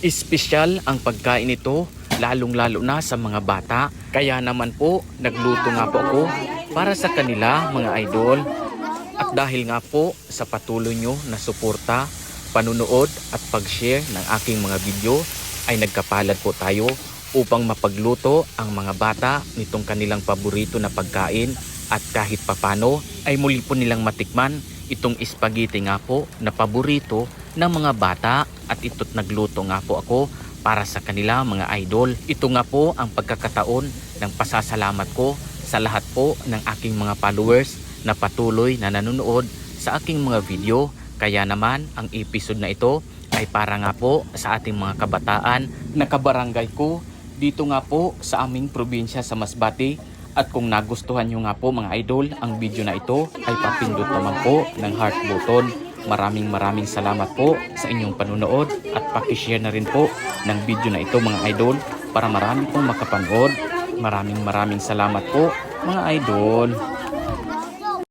Espesyal ang pagkain nito, lalong-lalo na sa mga bata. Kaya naman po, nagluto nga po ako para sa kanila mga idol. At dahil nga po sa patuloy nyo na suporta, panunood at pag-share ng aking mga video ay nagkapalad po tayo upang mapagluto ang mga bata nitong kanilang paborito na pagkain at kahit papano ay muli po nilang matikman itong spaghetti nga po na paborito ng mga bata at ito't nagluto nga po ako para sa kanila mga idol. Ito nga po ang pagkakataon ng pasasalamat ko sa lahat po ng aking mga followers na patuloy na nanonood sa aking mga video. Kaya naman ang episode na ito ay para nga po sa ating mga kabataan na kabarangay ko dito nga po sa aming probinsya sa Masbate at kung nagustuhan nyo nga po mga idol ang video na ito ay papindot naman po ng heart button. Maraming maraming salamat po sa inyong panunood at pakishare na rin po ng video na ito mga idol para marami pong makapanood. Maraming maraming salamat po mga idol.